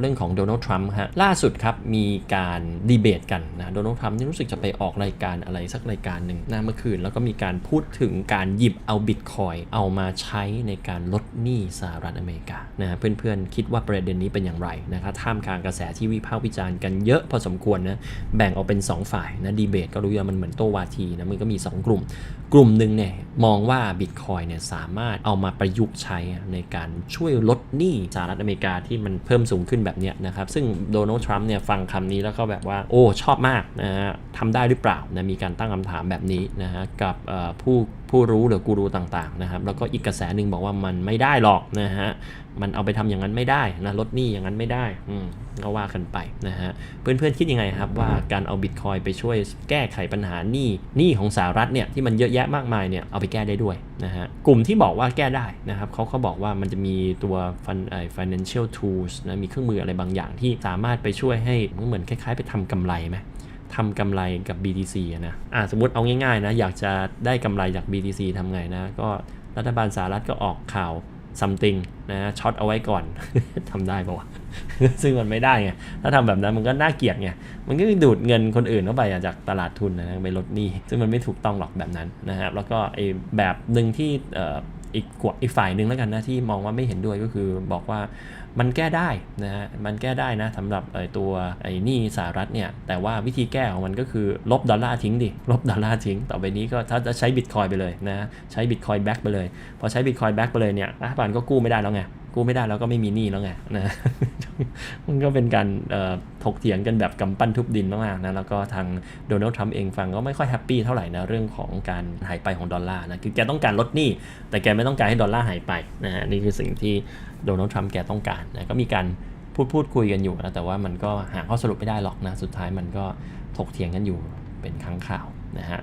เรื่องของโดนัลด์ทรัมป์ฮะล่าสุดครับมีการดีเบตกันนะโดนัลด์ทรัมป์นี่รู้สึกจะไปออกรายการอะไรสักรายการหนึ่งนะเมื่อคืน แล้วก็มีการพูดถึงการหยิบเอาบิตคอยเอามาใช้ในการลดหนี้สหรัฐอเมริกานะเพื่อนๆคิดว่าประเด็นนี้เป็นอย่างไรนะครับท่ามกลางกระแสที่วิพากษ์วิจารณ์กันเยอะพอสมควรนะแบ่งออกเป็น 2 ฝ่ายนะดีเบตก็รู้อยู่ว่ามันเหมือนโตวาทีนะมันก็มี 2 กลุ่ม กลุ่มหนึ่งเนี่ยมองว่าบิตคอยเนี่ยสามารถเอามาประยุกต์ใช้ในการช่วยลดหนี้สหรัฐอเมริกาที่มันเพิ่มสูงขึ้นแบบเนี้ยนะครับ ซึ่งโดนัลด์ทรัมป์เนี่ยฟังคำนี้แล้วก็แบบว่าโอ้ชอบมากนะฮะทำได้หรือเปล่านะมีการตั้งคำถามแบบนี้นะฮะกับผู้ผู้รู้หรือกูรูต่างๆนะครับแล้วก็อีกกระแสหนึ่งบอกว่ามันไม่ได้หรอกนะฮะมันเอาไปทำอย่างนั้นไม่ได้นะลดหนี้อย่างนั้นไม่ได้อืมก็ว่ากันไปนะฮะเพื่อนๆคิดยังไงครับว่าการเอาบิตคอยไปช่วยแก้ไขปัญหาหนี้หนี้ของสหรัฐเนี่ยที่มันเยอะแยะมากมายเนี่ยเอาไปแก้ได้ด้วยนะฮะกลุ่มที่บอกว่าแก้ได้นะครับเขาเขาบอกว่ามันจะมีตัว financial tools นะมีเครื่องมืออะไรบางอย่างที่สามารถไปช่วยให้เหมือนคล้ายๆ ไปทำกำไรไหม ทำกำไรกับ BTC อะนะอ่าสมมติเอาง่ายๆนะ อยากจะได้กำไรจาก BTC ทำไงนะ ก็รัฐบาลสหรัฐก็ออกข่าว something นะช็อตเอาไว้ก่อน ทำได้ปะวะ ซึ่งมันไม่ได้ไง ถ้าทำแบบนั้นมันก็น่าเกลียดไง มันก็ดูดเงินคนอื่นเข้าไปจากตลาดทุนนะไปลดหนี้ ซึ่งมันไม่ถูกต้องหรอกแบบนั้นนะครับ แล้วก็ไอ้แบบหนึ่งที่อีกกว่าอีกฝ่ายหนึ่งแล้วกันนะที่มองว่าไม่เห็นด้วยก็คือบอกว่า มันแก้ได้นะฮะมันแก้ได้นะสำหรับไอ้ตัวไอ้นี่สหรัฐเนี่ยแต่ว่าวิธีแก้ของมันก็คือลบดอลลาร์ทิ้งดิลบดอลลาร์ทิ้ง ต่อไปนี้ก็ถ้าจะใช้บิตคอยไปเลยนะใช้บิตคอยแบ็กไปเลย พอใช้บิตคอยแบ็กไปเลยเนี่ยรัฐบาลก็กู้ไม่ได้แล้วไงกู้ไม่ได้แล้วก็ไม่มีหนี้แล้วไงนะ มันก็เป็นการถกเถียงกันแบบกำปั้นทุบดินมากๆนะ แล้วก็ทางโดนัลด์ทรัมป์เองฟังก็ไม่ค่อยแฮปปี้เท่าไหร่นะ เรื่องของการหายไปของดอลลาร์นะ คือแกต้องการลดหนี้ แต่แกไม่ต้องการให้ดอลลาร์หายไปนะฮะ นี่คือสิ่งที่โดนัลด์ทรัมป์แกต้องการนะ ก็มีการพูดพูดคุยกันอยู่นะ แต่ว่ามันก็หาข้อสรุปไม่ได้หรอกนะ สุดท้ายมันก็ถกเถียงกันอยู่เป็นครั้งข่าวนะฮะ